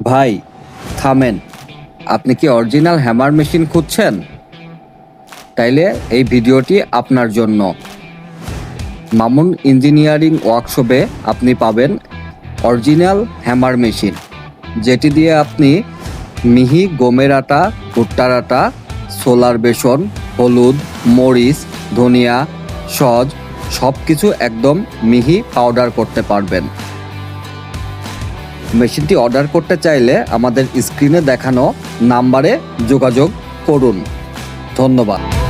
ভাই, থামেন। আপনি কি অরিজিনাল হ্যামার মেশিন খুঁজছেন? তাইলে এই ভিডিওটি আপনার জন্য। মামুন ইঞ্জিনিয়ারিং ওয়ার্কশপে আপনি পাবেন অরিজিনাল হ্যামার মেশিন, যেটি দিয়ে আপনি মিহি গমের আটা, ভুট্টার আটা, সোলার বেসন, হলুদ, মরিচ, ধনিয়া, সজ সব কিছু একদম মিহি পাউডার করতে পারবেন। মেশিনটি অর্ডার করতে চাইলে আমাদের স্ক্রিনে দেখানো নাম্বারে যোগাযোগ করুন। ধন্যবাদ।